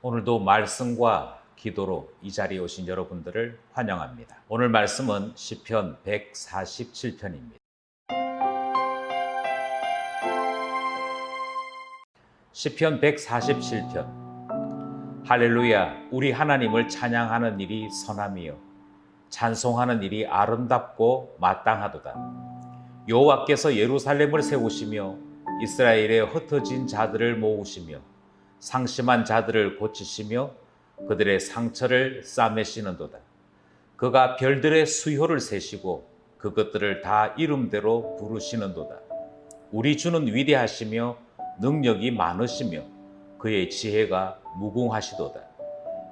오늘도 말씀과 기도로 이 자리에 오신 여러분들을 환영합니다. 오늘 말씀은 시편 147편입니다. 시편 147편 할렐루야 우리 하나님을 찬양하는 일이 선함이요 찬송하는 일이 아름답고 마땅하도다. 여호와께서 예루살렘을 세우시며 이스라엘의 흩어진 자들을 모으시며 상심한 자들을 고치시며 그들의 상처를 싸매시는도다. 그가 별들의 수효를 세시고 그것들을 다 이름대로 부르시는도다. 우리 주는 위대하시며 능력이 많으시며 그의 지혜가 무궁하시도다.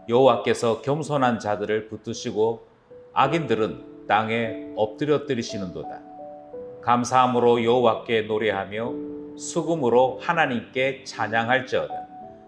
여호와께서 겸손한 자들을 붙드시고 악인들은 땅에 엎드려뜨리시는도다. 감사함으로 여호와께 노래하며 수금으로 하나님께 찬양할지어다.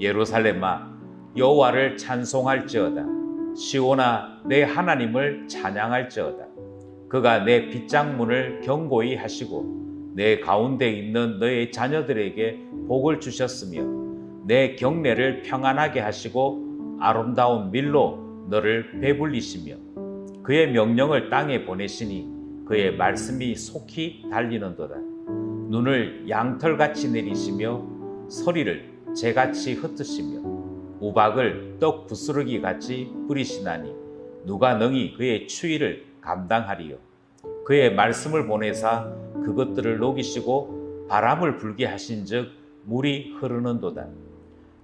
예루살렘아 여호와를 찬송할지어다. 시온아 내 하나님을 찬양할지어다. 그가 내 빗장문을 경고히 하시고 내 가운데 있는 너의 자녀들에게 복을 주셨으며 내 경내를 평안하게 하시고 아름다운 밀로 너를 배불리시며 그의 명령을 땅에 보내시니 그의 말씀이 속히 달리는도다. 눈을 양털같이 내리시며 서리를 재같이 흩으시며 우박을 떡 부스러기 같이 뿌리시나니 누가 능히 그의 추위를 감당하리요? 그의 말씀을 보내사 그것들을 녹이시고 바람을 불게 하신즉 물이 흐르는도다.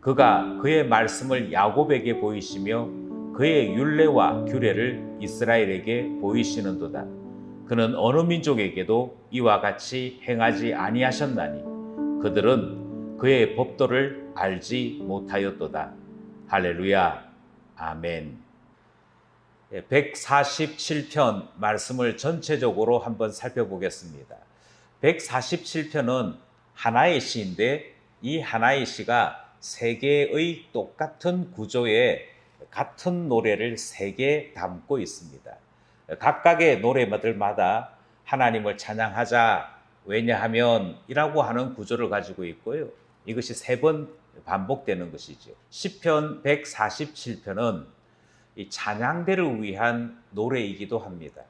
그가 그의 말씀을 야곱에게 보이시며 그의 율례와 규례를 이스라엘에게 보이시는도다. 그는 어느 민족에게도 이와 같이 행하지 아니하셨나니 그들은 그의 법도를 알지 못하였도다. 할렐루야. 아멘. 147편 말씀을 전체적으로 한번 살펴보겠습니다. 147편은 하나의 시인데 이 하나의 시가 세 개의 똑같은 구조의 같은 노래를 세 개 담고 있습니다. 각각의 노래들마다 하나님을 찬양하자 왜냐하면 이라고 하는 구조를 가지고 있고요. 이것이 세 번 반복되는 것이죠. 시편 147편은 이 찬양대를 위한 노래이기도 합니다.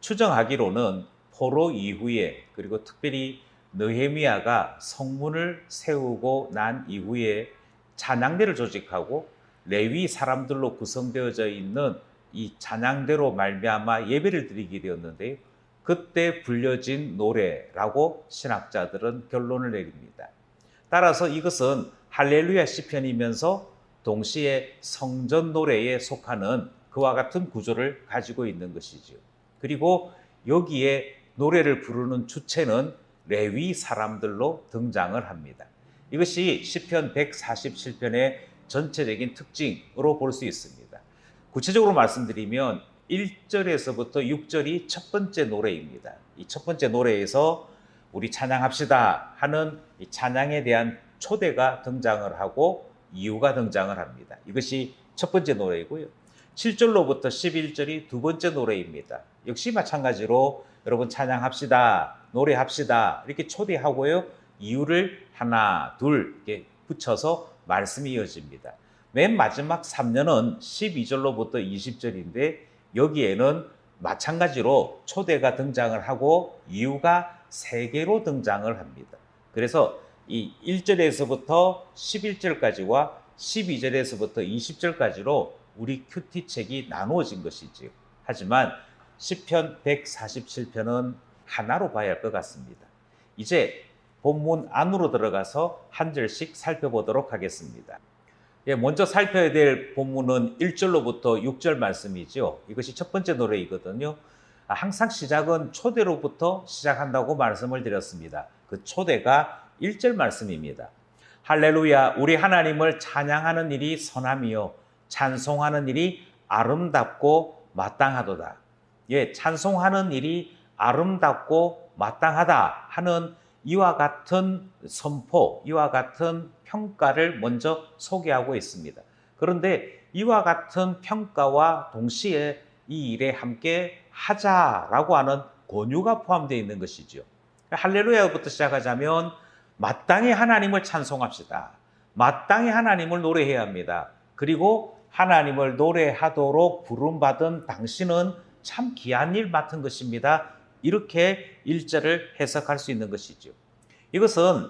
추정하기로는 포로 이후에 그리고 특별히 느헤미야가 성문을 세우고 난 이후에 찬양대를 조직하고 레위 사람들로 구성되어져 있는 이 찬양대로 말미암아 예배를 드리게 되었는데 그때 불려진 노래라고 신학자들은 결론을 내립니다. 따라서 이것은 할렐루야 시편이면서 동시에 성전 노래에 속하는 그와 같은 구조를 가지고 있는 것이지요. 그리고 여기에 노래를 부르는 주체는 레위 사람들로 등장을 합니다. 이것이 시편 147편의 전체적인 특징으로 볼 수 있습니다. 구체적으로 말씀드리면 1절에서부터 6절이 첫 번째 노래입니다. 이 첫 번째 노래에서 우리 찬양합시다 하는 이 찬양에 대한 초대가 등장을 하고 이유가 등장을 합니다. 이것이 첫 번째 노래이고요. 7절로부터 11절이 두 번째 노래입니다. 역시 마찬가지로 여러분 찬양합시다, 노래합시다 이렇게 초대하고요. 이유를 하나, 둘 이렇게 붙여서 말씀이 이어집니다. 맨 마지막 3년은 12절로부터 20절인데 여기에는 마찬가지로 초대가 등장을 하고 이유가 세 개로 등장을 합니다. 그래서 이 1절에서부터 11절까지와 12절에서부터 20절까지로 우리 큐티 책이 나누어진 것이지요. 하지만 시편 147편은 하나로 봐야 할 것 같습니다. 이제 본문 안으로 들어가서 한 절씩 살펴보도록 하겠습니다. 예, 먼저 살펴야 될 본문은 1절로부터 6절 말씀이죠. 이것이 첫 번째 노래이거든요. 아, 항상 시작은 초대로부터 시작한다고 말씀을 드렸습니다. 그 초대가 1절 말씀입니다. 할렐루야, 우리 하나님을 찬양하는 일이 선함이요. 찬송하는 일이 아름답고 마땅하도다. 예, 찬송하는 일이 아름답고 마땅하다 하는 이와 같은 선포, 이와 같은 평가를 먼저 소개하고 있습니다. 그런데 이와 같은 평가와 동시에 이 일에 함께 하자라고 하는 권유가 포함되어 있는 것이죠. 할렐루야부터 시작하자면 마땅히 하나님을 찬송합시다. 마땅히 하나님을 노래해야 합니다. 그리고 하나님을 노래하도록 부름받은 당신은 참 귀한 일 맡은 것입니다. 이렇게 일절을 해석할 수 있는 것이죠. 이것은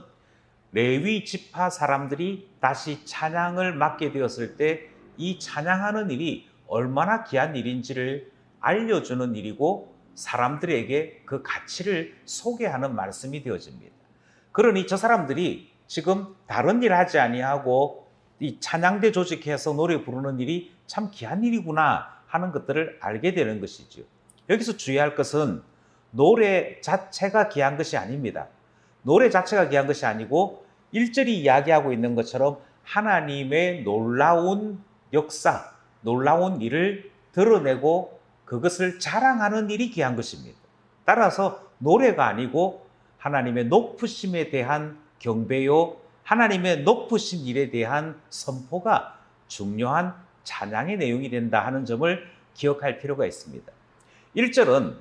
레위 지파 사람들이 다시 찬양을 맡게 되었을 때 이 찬양하는 일이 얼마나 귀한 일인지를 알려주는 일이고 사람들에게 그 가치를 소개하는 말씀이 되어집니다. 그러니 저 사람들이 지금 다른 일 하지 아니하고 이 찬양대 조직해서 노래 부르는 일이 참 귀한 일이구나 하는 것들을 알게 되는 것이죠. 여기서 주의할 것은 노래 자체가 귀한 것이 아닙니다. 노래 자체가 귀한 것이 아니고 일절이 이야기하고 있는 것처럼 하나님의 놀라운 역사, 놀라운 일을 드러내고 그것을 자랑하는 일이 귀한 것입니다. 따라서 노래가 아니고 하나님의 높으심에 대한 경배요, 하나님의 높으신 일에 대한 선포가 중요한 찬양의 내용이 된다 하는 점을 기억할 필요가 있습니다. 1절은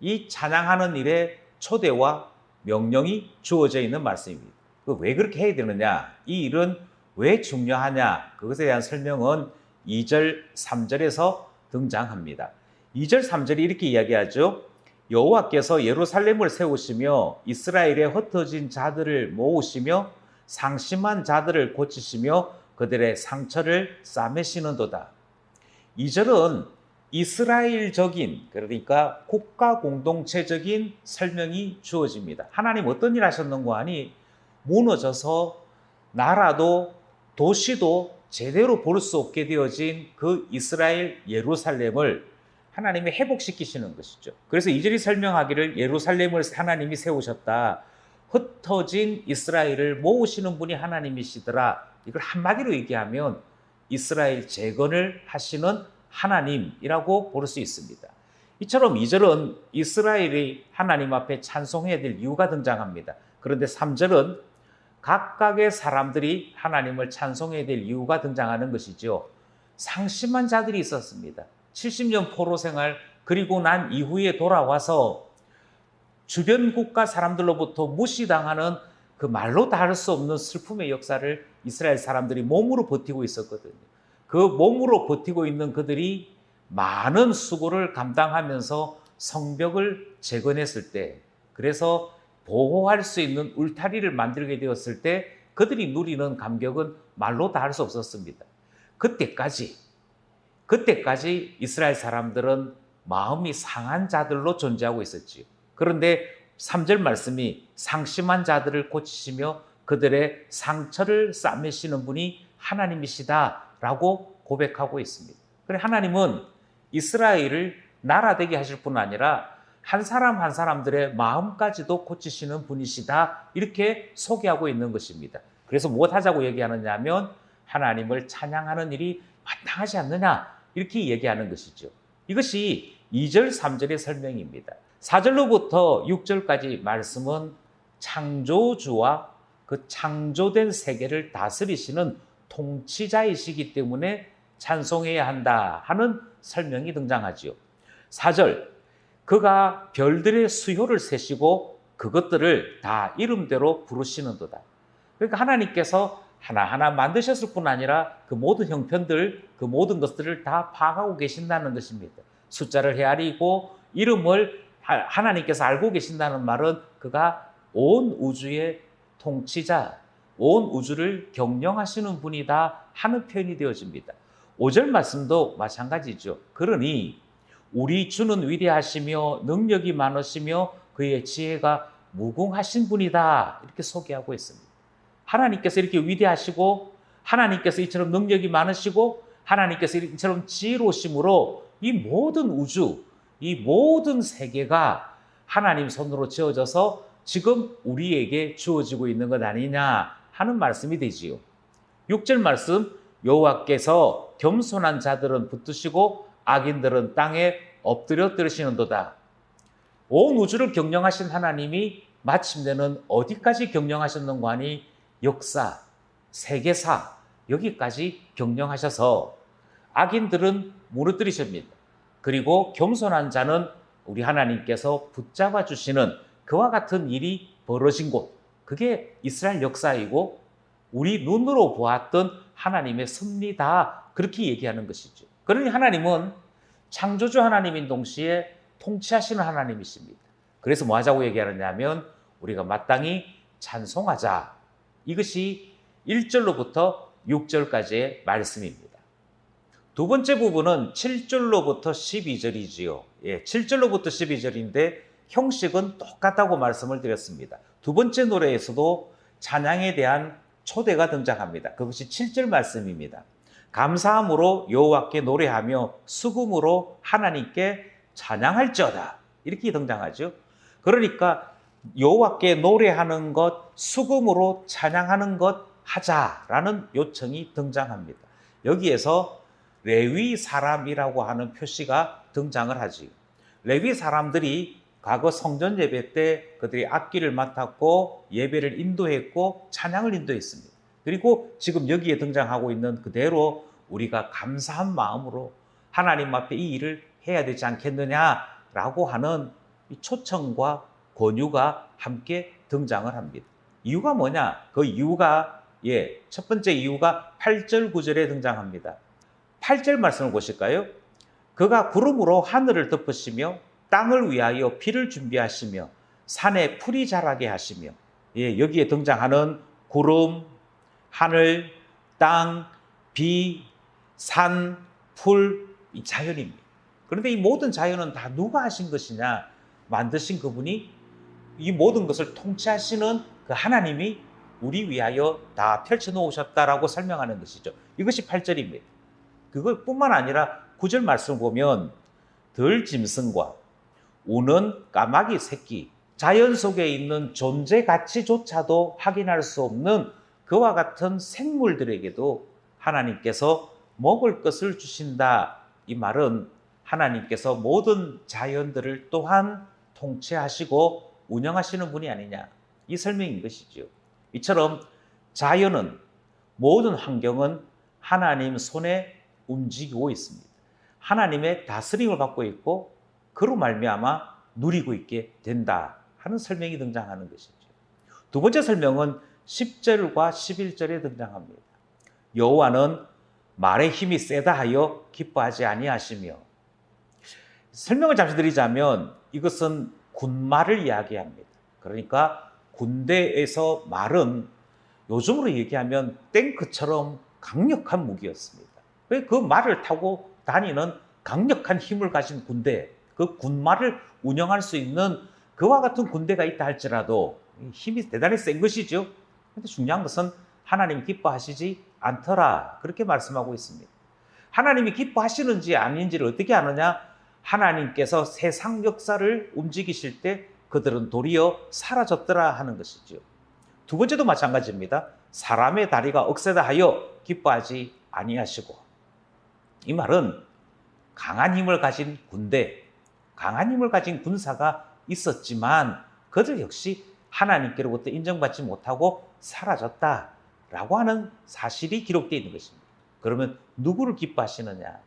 이 찬양하는 일에 초대와 명령이 주어져 있는 말씀입니다. 왜 그렇게 해야 되느냐? 이 일은 왜 중요하냐? 그것에 대한 설명은 2절, 3절에서 등장합니다. 2절, 3절이 이렇게 이야기하죠. 여호와께서 예루살렘을 세우시며 이스라엘에 흩어진 자들을 모으시며 상심한 자들을 고치시며 그들의 상처를 싸매시는도다. 2절은 이스라엘적인 그러니까 국가 공동체적인 설명이 주어집니다. 하나님 어떤 일 하셨는고 하니 무너져서 나라도 도시도 제대로 볼 수 없게 되어진 그 이스라엘 예루살렘을 하나님이 회복시키시는 것이죠. 그래서 이절이 설명하기를 예루살렘을 하나님이 세우셨다. 흩어진 이스라엘을 모으시는 분이 하나님이시더라. 이걸 한마디로 얘기하면 이스라엘 재건을 하시는 하나님이라고 볼 수 있습니다. 이처럼 2절은 이스라엘이 하나님 앞에 찬송해야 될 이유가 등장합니다. 그런데 3절은 각각의 사람들이 하나님을 찬송해야 될 이유가 등장하는 것이죠. 상심한 자들이 있었습니다. 70년 포로 생활 그리고 난 이후에 돌아와서 주변 국가 사람들로부터 무시당하는 그 말로 다 할 수 없는 슬픔의 역사를 이스라엘 사람들이 몸으로 버티고 있었거든요. 그 몸으로 버티고 있는 그들이 많은 수고를 감당하면서 성벽을 재건했을 때, 그래서 보호할 수 있는 울타리를 만들게 되었을 때 그들이 누리는 감격은 말로 다 할 수 없었습니다. 그때까지, 그때까지 이스라엘 사람들은 마음이 상한 자들로 존재하고 있었지요. 그런데 3절 말씀이 상심한 자들을 고치시며 그들의 상처를 싸매시는 분이 하나님이시다라고 고백하고 있습니다. 그래 하나님은 이스라엘을 나라 되게 하실 뿐 아니라 한 사람 한 사람들의 마음까지도 고치시는 분이시다. 이렇게 소개하고 있는 것입니다. 그래서 무엇 하자고 얘기하느냐 하면 하나님을 찬양하는 일이 마땅하지 않느냐. 이렇게 얘기하는 것이죠. 이것이 2절, 3절의 설명입니다. 4절로부터 6절까지 말씀은 창조주와 그 창조된 세계를 다스리시는 통치자이시기 때문에 찬송해야 한다 하는 설명이 등장하지요. 4절, 그가 별들의 수효를 세시고 그것들을 다 이름대로 부르시는도다. 그러니까 하나님께서 하나하나 만드셨을 뿐 아니라 그 모든 형편들, 그 모든 것들을 다 파악하고 계신다는 것입니다. 숫자를 헤아리고 이름을 하나님께서 알고 계신다는 말은 그가 온 우주의 통치자, 온 우주를 경영하시는 분이다 하는 표현이 되어집니다. 5절 말씀도 마찬가지죠. 그러니 우리 주는 위대하시며 능력이 많으시며 그의 지혜가 무궁하신 분이다. 이렇게 소개하고 있습니다. 하나님께서 이렇게 위대하시고 하나님께서 이처럼 능력이 많으시고 하나님께서 이처럼 지혜로우심으로 이 모든 우주, 이 모든 세계가 하나님 손으로 지어져서 지금 우리에게 주어지고 있는 것 아니냐 하는 말씀이 되지요. 6절 말씀 여호와께서 겸손한 자들은 붙드시고 악인들은 땅에 엎드려 들으시는도다. 온 우주를 경영하신 하나님이 마침내는 어디까지 경영하셨는가 하니 역사, 세계사 여기까지 경영하셔서 악인들은 무너뜨리십니다. 그리고 겸손한 자는 우리 하나님께서 붙잡아 주시는 그와 같은 일이 벌어진 곳 그게 이스라엘 역사이고 우리 눈으로 보았던 하나님의 섭리다 그렇게 얘기하는 것이죠. 그러니 하나님은 창조주 하나님인 동시에 통치하시는 하나님이십니다. 그래서 뭐 하자고 얘기하느냐면 우리가 마땅히 찬송하자. 이것이 1절로부터 6절까지의 말씀입니다. 두 번째 부분은 7절로부터 12절이지요. 예, 7절로부터 12절인데 형식은 똑같다고 말씀을 드렸습니다. 두 번째 노래에서도 찬양에 대한 초대가 등장합니다. 그것이 7절 말씀입니다. 감사함으로 여호와께 노래하며 수금으로 하나님께 찬양할지어다. 이렇게 등장하죠. 그러니까 여호와께 노래하는 것, 수금으로 찬양하는 것 하자라는 요청이 등장합니다. 여기에서 레위 사람이라고 하는 표시가 등장을 하지. 레위 사람들이 과거 성전 예배 때 그들이 악기를 맡았고 예배를 인도했고 찬양을 인도했습니다. 그리고 지금 여기에 등장하고 있는 그대로 우리가 감사한 마음으로 하나님 앞에 이 일을 해야 되지 않겠느냐라고 하는 초청과 권유가 함께 등장을 합니다. 이유가 뭐냐? 그 이유가 예, 첫 번째 이유가 8절 9절에 등장합니다. 8절 말씀을 보실까요? 그가 구름으로 하늘을 덮으시며 땅을 위하여 피를 준비하시며 산에 풀이 자라게 하시며 예, 여기에 등장하는 구름, 하늘, 땅, 비, 산, 풀, 이 자연입니다. 그런데 이 모든 자연은 다 누가 하신 것이냐? 만드신 그분이 이 모든 것을 통치하시는 그 하나님이 우리 위하여 다 펼쳐 놓으셨다라고 설명하는 것이죠. 이것이 8절입니다. 그것뿐만 아니라 9절 말씀 보면 덜 짐승과 우는 까마귀 새끼, 자연 속에 있는 존재 가치조차도 확인할 수 없는 그와 같은 생물들에게도 하나님께서 먹을 것을 주신다. 이 말은 하나님께서 모든 자연들을 또한 통치하시고 운영하시는 분이 아니냐. 이 설명인 것이죠. 이처럼 자연은 모든 환경은 하나님 손에 움직이고 있습니다. 하나님의 다스림을 받고 있고 그로 말미암아 누리고 있게 된다 하는 설명이 등장하는 것이죠. 두 번째 설명은 10절과 11절에 등장합니다. 여호와는 말의 힘이 세다 하여 기뻐하지 아니하시며 설명을 잠시 드리자면 이것은 군말을 이야기합니다. 그러니까 군대에서 말은 요즘으로 얘기하면 탱크처럼 강력한 무기였습니다. 그 말을 타고 다니는 강력한 힘을 가진 군대, 그 군말을 운영할 수 있는 그와 같은 군대가 있다 할지라도 힘이 대단히 센 것이죠. 근데 중요한 것은 하나님이 기뻐하시지 않더라. 그렇게 말씀하고 있습니다. 하나님이 기뻐하시는지 아닌지를 어떻게 아느냐? 하나님께서 세상 역사를 움직이실 때 그들은 도리어 사라졌더라 하는 것이죠. 두 번째도 마찬가지입니다. 사람의 다리가 억세다 하여 기뻐하지 아니하시고 이 말은 강한 힘을 가진 군대, 강한 힘을 가진 군사가 있었지만 그들 역시 하나님께로부터 인정받지 못하고 사라졌다라고 하는 사실이 기록되어 있는 것입니다. 그러면 누구를 기뻐하시느냐?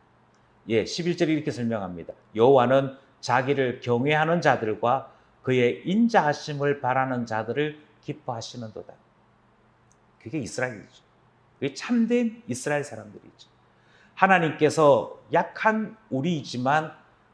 예, 11절에 이렇게 설명합니다. 여호와는 자기를 경외하는 자들과 그의 인자하심을 바라는 자들을 기뻐하시는도다. 그게 이스라엘이죠. 그게 참된 이스라엘 사람들이죠. 하나님께서 약한 우리이지만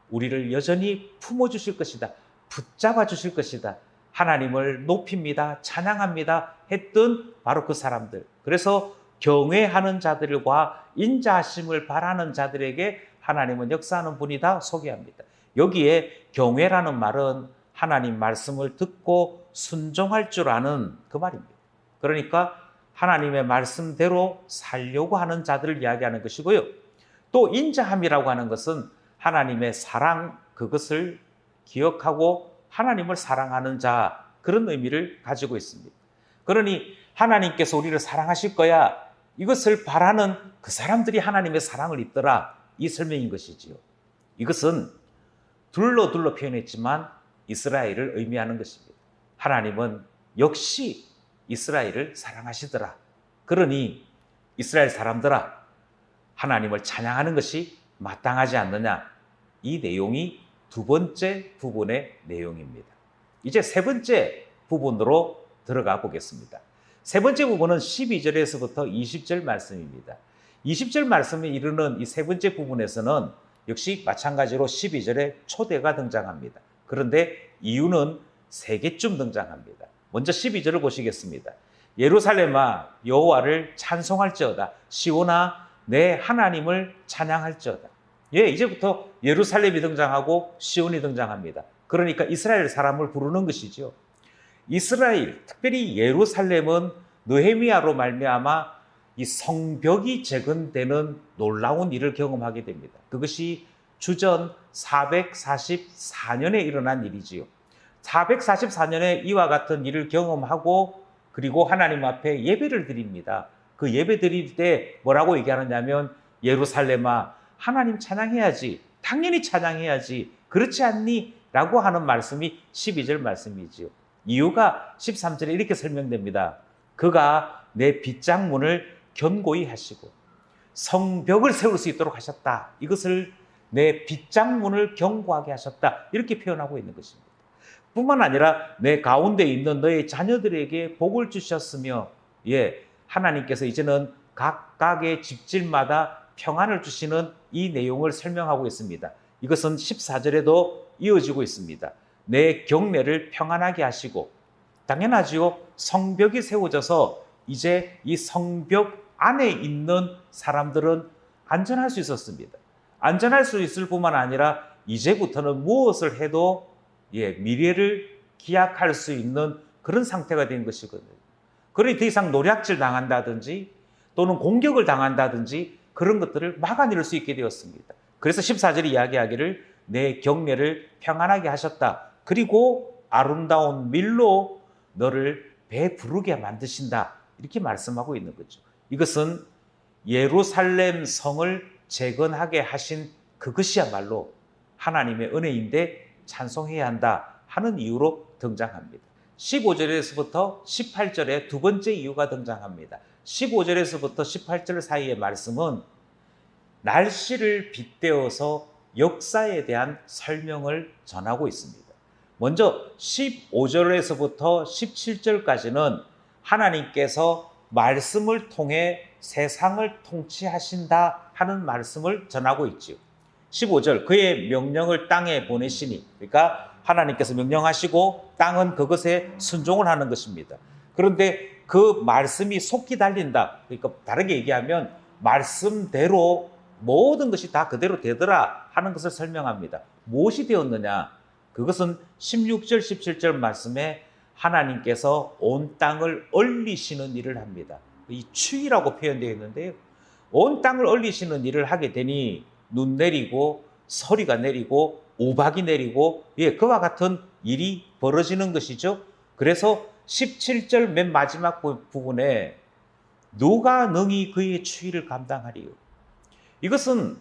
우리를 여전히 품어 주실 것이다. 붙잡아 주실 것이다. 하나님을 높입니다. 찬양합니다. 했던 바로 그 사람들. 그래서 경외하는 자들과 인자하심을 바라는 자들에게 하나님은 역사하는 분이다 소개합니다. 여기에 경외라는 말은 하나님 말씀을 듣고 순종할 줄 아는 그 말입니다. 그러니까 하나님의 말씀대로 살려고 하는 자들을 이야기하는 것이고요. 또 인자함이라고 하는 것은 하나님의 사랑 그것을 기억하고 하나님을 사랑하는 자 그런 의미를 가지고 있습니다. 그러니 하나님께서 우리를 사랑하실 거야. 이것을 바라는 그 사람들이 하나님의 사랑을 입더라. 이 설명인 것이지요. 이것은 둘로 둘로 표현했지만 이스라엘을 의미하는 것입니다. 하나님은 역시 이스라엘을 사랑하시더라. 그러니 이스라엘 사람들아 하나님을 찬양하는 것이 마땅하지 않느냐. 이 내용이 두 번째 부분의 내용입니다. 이제 세 번째 부분으로 들어가 보겠습니다. 세 번째 부분은 12절에서부터 20절 말씀입니다. 20절 말씀에 이르는 이 세 번째 부분에서는 역시 마찬가지로 12절에 초대가 등장합니다. 그런데 이유는 세 개쯤 등장합니다. 먼저 12절을 보시겠습니다. 예루살렘아 여호와를 찬송할지어다. 시온아 내 하나님을 찬양할지어다. 예, 이제부터 예루살렘이 등장하고 시온이 등장합니다. 그러니까 이스라엘 사람을 부르는 것이죠. 이스라엘, 특별히 예루살렘은 느헤미야로 말미암아 이 성벽이 재건되는 놀라운 일을 경험하게 됩니다. 그것이 주전 444년에 일어난 일이지요. 444년에 이와 같은 일을 경험하고 그리고 하나님 앞에 예배를 드립니다. 그 예배 드릴 때 뭐라고 얘기하느냐면 예루살렘아 하나님 찬양해야지. 당연히 찬양해야지. 그렇지 않니? 라고 하는 말씀이 12절 말씀이지요. 이유가 13절에 이렇게 설명됩니다. 그가 내 빗장문을 견고히 하시고 성벽을 세울 수 있도록 하셨다. 이것을 내 빗장문을 견고하게 하셨다. 이렇게 표현하고 있는 것입니다. 뿐만 아니라 내 가운데 있는 너의 자녀들에게 복을 주셨으며 예, 하나님께서 이제는 각각의 집질마다 평안을 주시는 이 내용을 설명하고 있습니다. 이것은 14절에도 이어지고 있습니다. 내 경례를 평안하게 하시고 당연하지요. 성벽이 세워져서 이제 이 성벽 안에 있는 사람들은 안전할 수 있었습니다. 안전할 수 있을 뿐만 아니라 이제부터는 무엇을 해도 예, 미래를 기약할 수 있는 그런 상태가 된 것이거든요. 그러니 더 이상 노략질 당한다든지 또는 공격을 당한다든지 그런 것들을 막아낼 수 있게 되었습니다. 그래서 14절이 이야기하기를 내 경례를 평안하게 하셨다. 그리고 아름다운 밀로 너를 배부르게 만드신다. 이렇게 말씀하고 있는 거죠. 이것은 예루살렘 성을 재건하게 하신 그것이야말로 하나님의 은혜인데 찬송해야 한다 하는 이유로 등장합니다. 15절에서부터 18절에 두 번째 이유가 등장합니다. 15절에서부터 18절 사이의 말씀은 날씨를 빗대어서 역사에 대한 설명을 전하고 있습니다. 먼저 15절에서부터 17절까지는 하나님께서 말씀을 통해 세상을 통치하신다 하는 말씀을 전하고 있지요. 15절 그의 명령을 땅에 보내시니 그러니까 하나님께서 명령하시고 땅은 그것에 순종을 하는 것입니다. 그런데 그 말씀이 속기 달린다. 그러니까 다르게 얘기하면 말씀대로 모든 것이 다 그대로 되더라 하는 것을 설명합니다. 무엇이 되었느냐? 그것은 16절, 17절 말씀에 하나님께서 온 땅을 얼리시는 일을 합니다. 이 추위라고 표현되어 있는데요. 온 땅을 얼리시는 일을 하게 되니 눈 내리고 서리가 내리고 우박이 내리고 예, 그와 같은 일이 벌어지는 것이죠. 그래서 17절 맨 마지막 부분에 누가 능히 그의 추위를 감당하리요. 이것은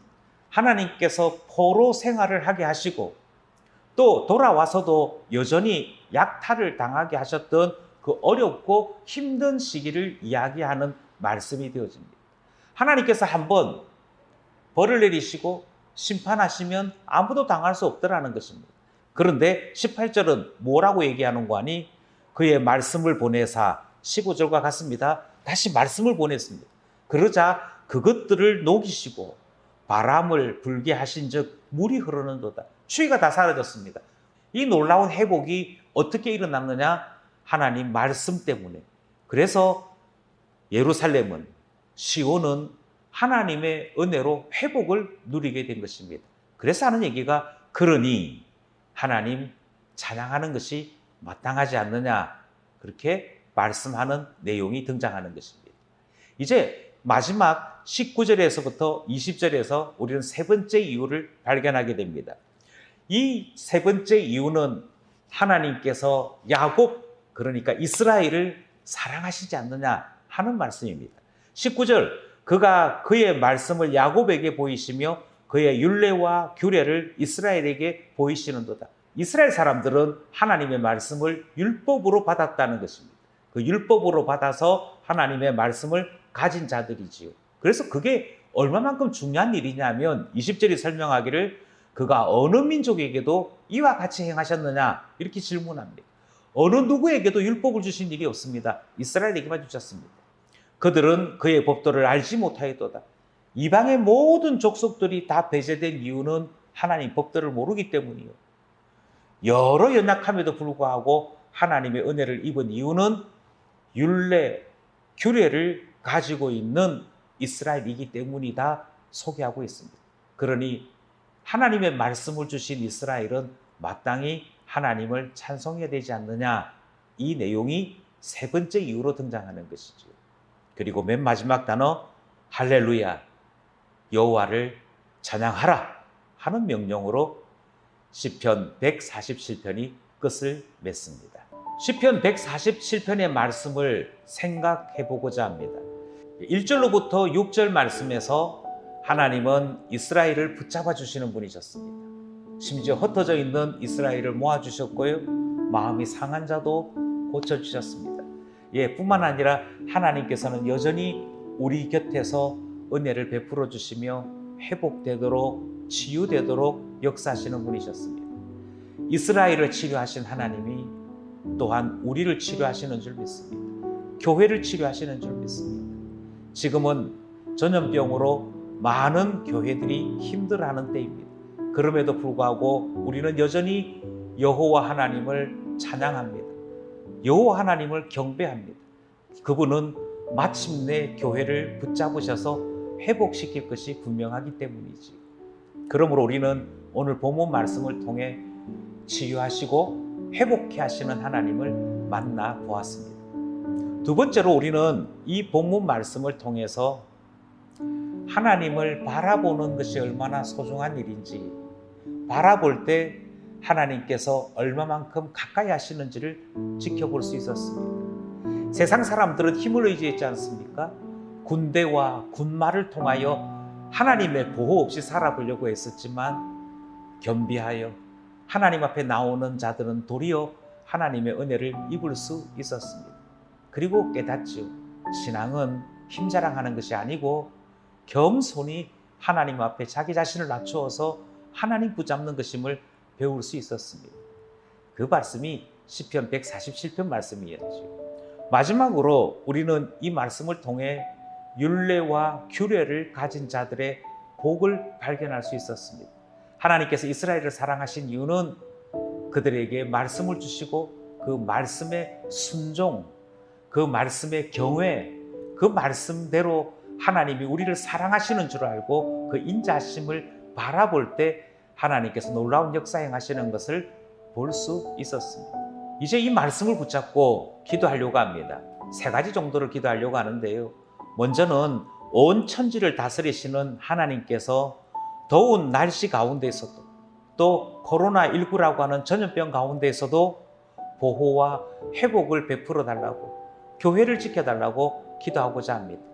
하나님께서 포로 생활을 하게 하시고 또 돌아와서도 여전히 약탈을 당하게 하셨던 그 어렵고 힘든 시기를 이야기하는 말씀이 되어집니다. 하나님께서 한번 벌을 내리시고 심판하시면 아무도 당할 수 없더라는 것입니다. 그런데 18절은 뭐라고 얘기하는 거 아니? 그의 말씀을 보내사 15절과 같습니다. 다시 말씀을 보냈습니다. 그러자 그것들을 녹이시고 바람을 불게 하신 즉 물이 흐르는도다. 추위가 다 사라졌습니다. 이 놀라운 회복이 어떻게 일어났느냐? 하나님 말씀 때문에. 그래서 예루살렘은 시온은 하나님의 은혜로 회복을 누리게 된 것입니다. 그래서 하는 얘기가 그러니 하나님 찬양하는 것이 마땅하지 않느냐 그렇게 말씀하는 내용이 등장하는 것입니다. 이제 마지막 19절에서부터 20절에서 우리는 세 번째 이유를 발견하게 됩니다. 이 세 번째 이유는 하나님께서 야곱 그러니까 이스라엘을 사랑하시지 않느냐 하는 말씀입니다. 19절 그가 그의 말씀을 야곱에게 보이시며 그의 율례와 규례를 이스라엘에게 보이시는도다. 이스라엘 사람들은 하나님의 말씀을 율법으로 받았다는 것입니다. 그 율법으로 받아서 하나님의 말씀을 가진 자들이지요. 그래서 그게 얼마만큼 중요한 일이냐면 20절이 설명하기를 그가 어느 민족에게도 이와 같이 행하셨느냐 이렇게 질문합니다. 어느 누구에게도 율법을 주신 일이 없습니다. 이스라엘에게만 주셨습니다. 그들은 그의 법도를 알지 못하였도다. 이방의 모든 족속들이 다 배제된 이유는 하나님 법도를 모르기 때문이요. 여러 연약함에도 불구하고 하나님의 은혜를 입은 이유는 율례, 규례를 가지고 있는 이스라엘이기 때문이다 소개하고 있습니다. 그러니 하나님의 말씀을 주신 이스라엘은 마땅히 하나님을 찬송해야 되지 않느냐 이 내용이 세 번째 이유로 등장하는 것이죠. 그리고 맨 마지막 단어 할렐루야 여호와를 찬양하라 하는 명령으로 시편 147편이 끝을 맺습니다. 시편 147편의 말씀을 생각해 보고자 합니다. 1절로부터 6절 말씀에서 하나님은 이스라엘을 붙잡아 주시는 분이셨습니다. 심지어 흩어져 있는 이스라엘을 모아 주셨고요. 마음이 상한 자도 고쳐 주셨습니다. 예, 뿐만 아니라 하나님께서는 여전히 우리 곁에서 은혜를 베풀어 주시며 회복되도록 치유되도록 역사하시는 분이셨습니다. 이스라엘을 치료하신 하나님이 또한 우리를 치료하시는 줄 믿습니다. 교회를 치료하시는 줄 믿습니다. 지금은 전염병으로 많은 교회들이 힘들어하는 때입니다. 그럼에도 불구하고 우리는 여전히 여호와 하나님을 찬양합니다. 여호와 하나님을 경배합니다. 그분은 마침내 교회를 붙잡으셔서 회복시킬 것이 분명하기 때문이지. 그러므로 우리는 오늘 본문 말씀을 통해 치유하시고 회복해 하시는 하나님을 만나 보았습니다. 두 번째로 우리는 이 본문 말씀을 통해서 하나님을 바라보는 것이 얼마나 소중한 일인지 바라볼 때 하나님께서 얼마만큼 가까이 하시는지를 지켜볼 수 있었습니다. 세상 사람들은 힘을 의지했지 않습니까? 군대와 군마를 통하여 하나님의 보호 없이 살아보려고 했었지만 겸비하여 하나님 앞에 나오는 자들은 도리어 하나님의 은혜를 입을 수 있었습니다. 그리고 깨닫지요. 신앙은 힘 자랑하는 것이 아니고 겸손히 하나님 앞에 자기 자신을 낮추어서 하나님 붙잡는 것임을 배울 수 있었습니다. 그 말씀이 시편 147편 말씀이었죠. 마지막으로 우리는 이 말씀을 통해 율례와 규례를 가진 자들의 복을 발견할 수 있었습니다. 하나님께서 이스라엘을 사랑하신 이유는 그들에게 말씀을 주시고 그 말씀의 순종, 그 말씀의 경외, 그 말씀대로 하나님이 우리를 사랑하시는 줄 알고 그 인자심을 바라볼 때 하나님께서 놀라운 역사 행하시는 것을 볼 수 있었습니다. 이제 이 말씀을 붙잡고 기도하려고 합니다. 세 가지 정도를 기도하려고 하는데요. 먼저는 온 천지를 다스리시는 하나님께서 더운 날씨 가운데서도 또 코로나19라고 하는 전염병 가운데서도 보호와 회복을 베풀어 달라고 교회를 지켜달라고 기도하고자 합니다.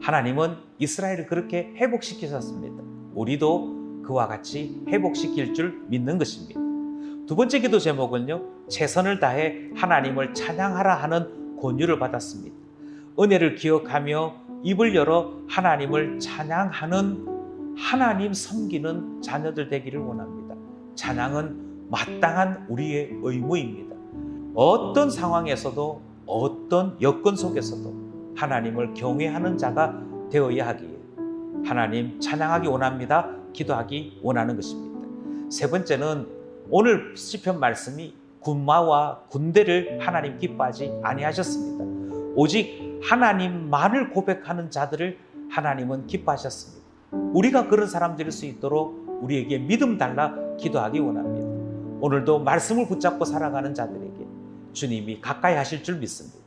하나님은 이스라엘을 그렇게 회복시키셨습니다. 우리도 그와 같이 회복시킬 줄 믿는 것입니다. 두 번째 기도 제목은요, 최선을 다해 하나님을 찬양하라 하는 권유를 받았습니다. 은혜를 기억하며 입을 열어 하나님을 찬양하는 하나님 섬기는 자녀들 되기를 원합니다. 찬양은 마땅한 우리의 의무입니다. 어떤 상황에서도 어떤 여건 속에서도 하나님을 경외하는 자가 되어야 하기에 하나님 찬양하기 원합니다. 기도하기 원하는 것입니다. 세 번째는 오늘 시편 말씀이 군마와 군대를 하나님 기뻐하지 아니하셨습니다. 오직 하나님만을 고백하는 자들을 하나님은 기뻐하셨습니다. 우리가 그런 사람들일 수 있도록 우리에게 믿음 달라 기도하기 원합니다. 오늘도 말씀을 붙잡고 살아가는 자들에게 주님이 가까이 하실 줄 믿습니다.